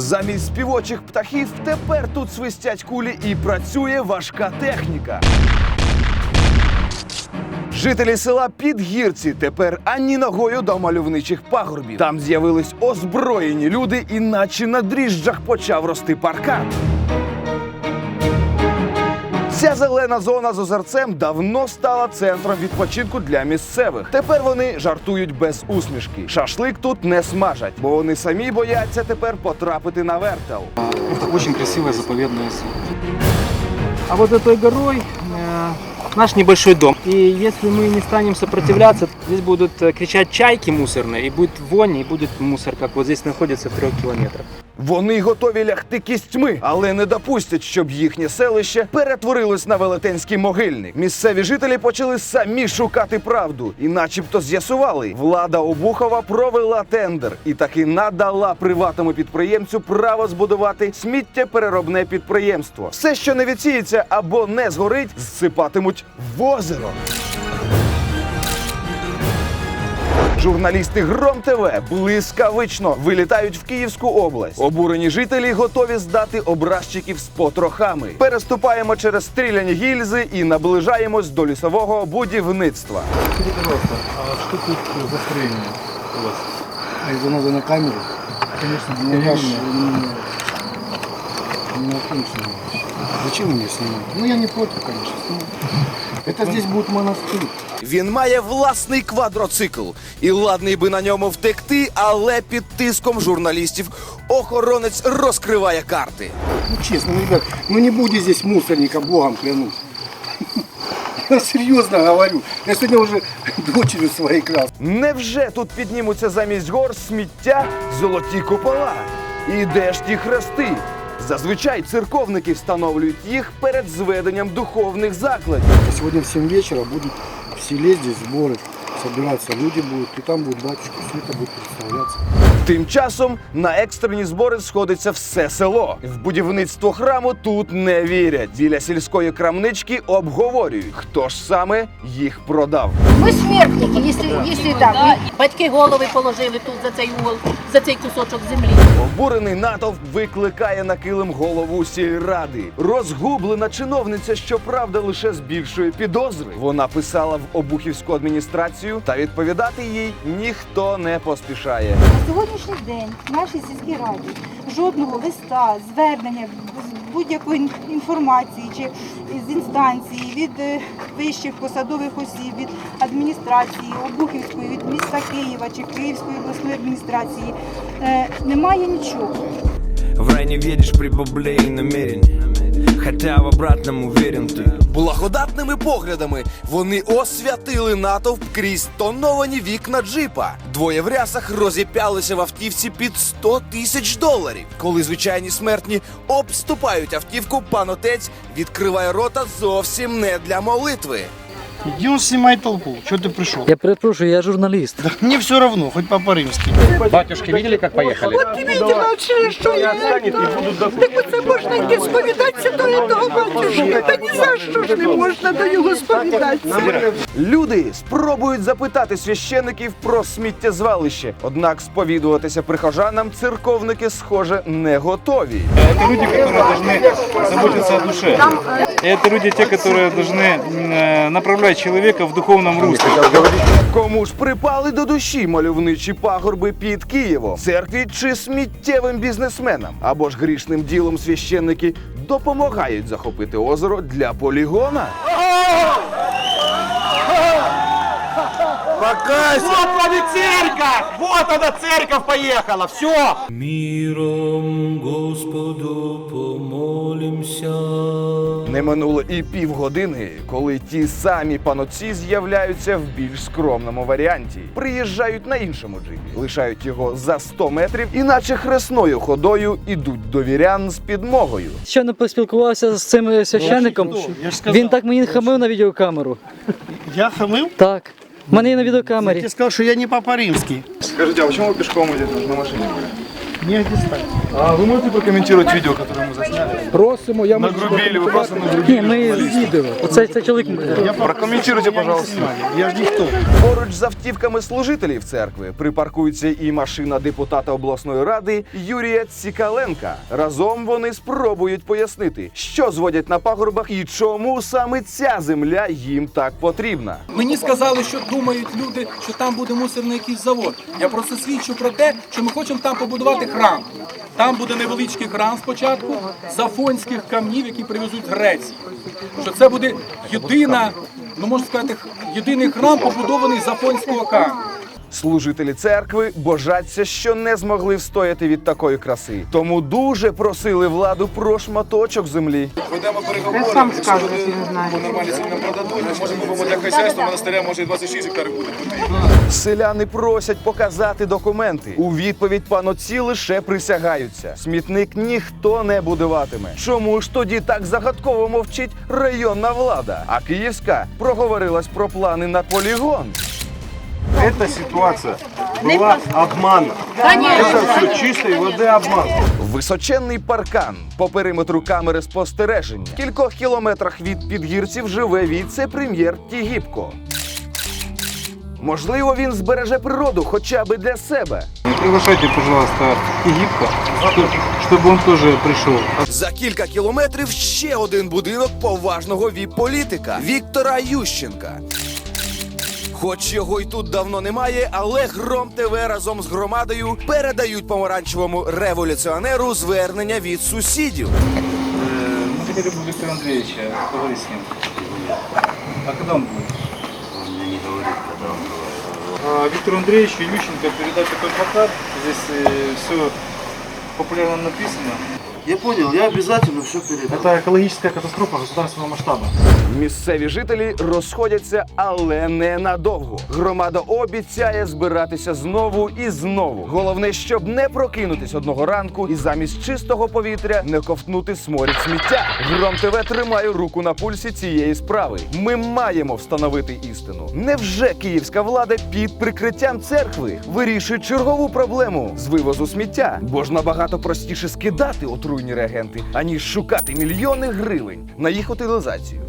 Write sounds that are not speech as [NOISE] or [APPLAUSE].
Замість співочих птахів тепер тут свистять кулі і працює важка техніка. Жителі села Підгірці тепер ані ногою до мальовничих пагорбів. Там з'явились озброєні люди, і наче на дріжджах почав рости паркан. Ця зелена зона з озерцем давно стала центром відпочинку для місцевих. Тепер вони жартують без усмішки. Шашлик тут не смажать, бо вони самі бояться тепер потрапити на вертел. Это очень красивая заповедная зона. А вот за той горой э, наш небольшой дом. И если мы не станем сопротивляться, здесь будут э, кричать чайки мусорные, и будет вонь, и будет мусор, как вот здесь находится в трех километрах. Вони готові лягти кістьми, але не допустять, щоб їхнє селище перетворилось на велетенський могильник. Місцеві жителі почали самі шукати правду і, начебто, з'ясували, влада Обухова провела тендер і таки надала приватному підприємцю право збудувати сміттєпереробне підприємство. Все, що не відсіється або не згорить, зсипатимуть в озеро. Журналісти Гром ТВ блискавично вилітають в Київську область. Обурені жителі готові здати образчиків з потрохами. Переступаємо через стріляні гільзи і наближаємось до лісового будівництва. Пожалуйста, а что тут за строение у вас? А это надо на камеру? Ну, я ж меня. не, не? Ну, я не против, конечно, сниму. Это здесь будет монастырь. Він має власний квадроцикл і ладний би на ньому втекти, але під тиском журналістів охоронець розкриває карти. Ну, честно, ну, ребят, ну не будет здесь мусорника, богом клянусь. Я серьезно говорю. Я сегодня уже [LAUGHS] дочерью своей крас. Невже тут піднімуться замість гор сміття золоті купола? І де ж ті хрести? Зазвичай церковники встановлюють їх перед зведенням духовних закладів. Сьогодні в 7 вечора будуть в селі здесь сборы. Собираться люди будут, и там будет батюшка, все это будет представляться. Тим часом на екстрені збори сходиться все село. В будівництво храму тут не вірять. Біля сільської крамнички обговорюють, хто ж саме їх продав. Ми смертники, якщо, якщо так. І Батьки голови положили тут за цей угол, за цей кусочок землі. Обурений натовп викликає на килим голову сільради. Розгублена чиновниця, щоправда, лише збільшує підозри. Вона писала в обухівську адміністрацію, та відповідати їй ніхто не поспішає. На сьогоднішній день в нашій сільській раді жодного листа, звернення будь-якої інформації чи з інстанції від е, вищих посадових осіб, від адміністрації Обухівської, від міста Києва чи Київської обласної адміністрації е, немає нічого. В рай не веришь при бабле и намерении Хотя в обратном уверен ты Благодатними поглядами вони освятили натовп крізь тоновані вікна джипа. Двоє в рясах розіп'ялися в автівці під 100 тисяч доларів. Коли звичайні смертні обступають автівку, пан отець відкриває рота зовсім не для молитви. Идем снимай толпу. Что ты пришел? Я перепрошую, я журналіст. Мне все равно, хоть по-римски. Батюшки видели, как поехали? Це можна йти сповідатися до того батюшки. Та ні за що ж не можна до його сповідатися. Люди спробують запитати священиків про сміттєзвалище. Однак сповідуватися прихожанам церковники, схоже, не готові. Это люди, которые должны заботиться о душе. И это люди, те, которые должны м, э, направлять человека в духовном русле. Кому ж припали до душі мальовничі пагорби під Києвом? Церкві чи сміттєвим бізнесменам? Або ж грішним ділом священники допомагають захопити озеро для полігона? Вот она церковь! Вот она церковь поехала! Все! Миром Господу помолимся Не минуло і півгодини, коли ті самі паноці з'являються в більш скромному варіанті. Приїжджають на іншому джипі, лишають його за 100 метрів, і наче хресною ходою ідуть до вірян з підмогою. Щойно поспілкувався з цим священником. Я ж сказал. Він так мені хамив на відеокамеру. Я хамыл? Так. В мене є на Я відеокамері. тебе сказал, что я не папа римский. Скажите, а почему ви пешком йдете? На машине были. Негде стать. А ви можете прокоментувати відео, яке ми засняли? Просимо, я можу Нагрубили, ви просто Ні, нагрубили. ми відео. Оцей цей чоловік. Прокоментуйте, пожалуйста. Я ж ніхто. Поруч з автівками служителів церкви припаркується і машина депутата обласної ради Юрія Цікаленка. Разом вони спробують пояснити, що зводять на пагорбах і чому саме ця земля їм так потрібна. Мені сказали, що думають люди, що там буде мусорний якийсь завод. Я просто свідчу про те, що ми хочемо там побудувати храм. Там буде невеличкий храм спочатку з афонських камнів, які привезуть з Греції. Що це буде єдина, ну можна сказати, єдиний храм, побудований з афонського каменю. Служителі церкви божаться, що не змогли встояти від такої краси, тому дуже просили владу про шматочок землі. Ведемо переговори. Я сам скажу, якщо не знаю. Нормальні ціни нам продадуть. Може, ми для хазяйства монастиря, може, і 26 гектарів буде. Селяни просять показати документи. У відповідь паноці лише присягаються. Смітник ніхто не будуватиме. Чому ж тоді так загадково мовчить районна влада? А київська проговорилась про плани на полігон Эта ситуация была обманом. Это все чистой воды обман. Височенний паркан по периметру камери спостереження. В кількох кілометрах від підгірців живе віце-прем'єр Тігіпко. Можливо, він збереже природу хоча б для себе. Приглашайте, пожалуйста, Египта, чтобы он тоже пришел. За кілька кілометрів ще один будинок поважного віп-політика Віктора Ющенка. Хоч його й тут давно немає, але Гром ТВ разом з громадою передають помаранчевому революціонеру звернення від сусідів. Мы хотели бы Виктора Андреевича поговорить с ним. А когда он будет? Он мне не говорит, когда он будет. Виктору Андреевичу Ющенко передать такой плакат. Здесь все популярно написано. Я понял, я обязательно все передам. Это экологическая катастрофа государственного масштаба. Місцеві жителі розходяться, але не надовго. Громада обіцяє збиратися знову і знову. Головне, щоб не прокинутись одного ранку і замість чистого повітря не ковтнути сморід сміття. Гром ТВ тримає руку на пульсі цієї справи. Ми маємо встановити істину. Невже київська влада під прикриттям церкви вирішує чергову проблему з вивозу сміття? Бо ж набагато простіше скидати отруйні реагенти, аніж шукати мільйони гривень на їх утилізацію.